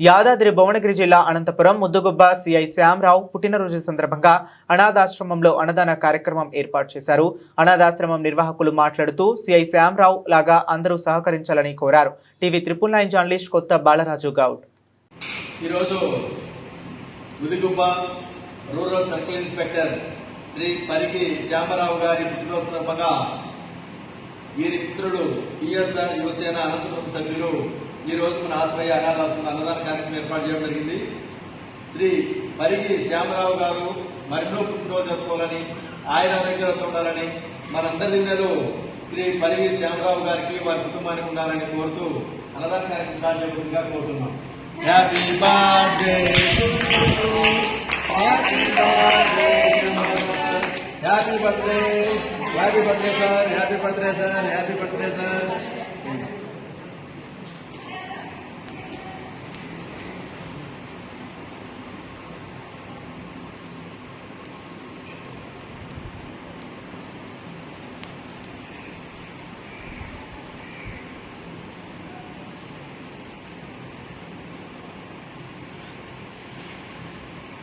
యాదాద్రి భువనగిరి జిల్లా అనంతపురం ముద్దుగుబ్బ సిఐ శ్యామరావు పుట్టినరోజు సందర్భంగా అనాథాశ్రమంలో అన్నదాన కార్యక్రమం ఏర్పాటు చేశారు. అనాథాశ్రమం నిర్వాహకులు మాట్లాడుతూ సిఐ శ్యామరావు లాగా అందరూ సహకరించాలని కోరారు. టీవీ త్రిపుల్ నైన్ జర్నలిస్ట్ కొత్త బాలరాజు గౌడ్. ఈరోజు Mudigubba rural circle inspector Shri Pariki Shyamarao గారి పుట్టినరోజు సందర్భంగా వీరి మిత్రుడు పిఎస్ఆర్ యువసేన అనంతపురం సభ్యులు ఈ రోజు మన ఆశ్రయ అనాథాశ్రమ అన్నదాన కార్యక్రమం ఏర్పాటు చేయడం జరిగింది. శ్రీ పరిగి శ్యామరావు గారు మరెన్నో పుట్టినరోజు జరుపుకోవాలని ఆయన ఆరోగ్యాలతో ఉండాలని మనందరి దినలు శ్రీ పరిగి శ్యామరావు గారికి వారి కుటుంబానికి ఉండాలని కోరుతూ అన్నదాన కార్యక్రమం స్టార్ట్ చేయకుండా కోరుతున్నాం. Happy birthday happy birthday happy birthday sir happy birthday sir happy birthday sir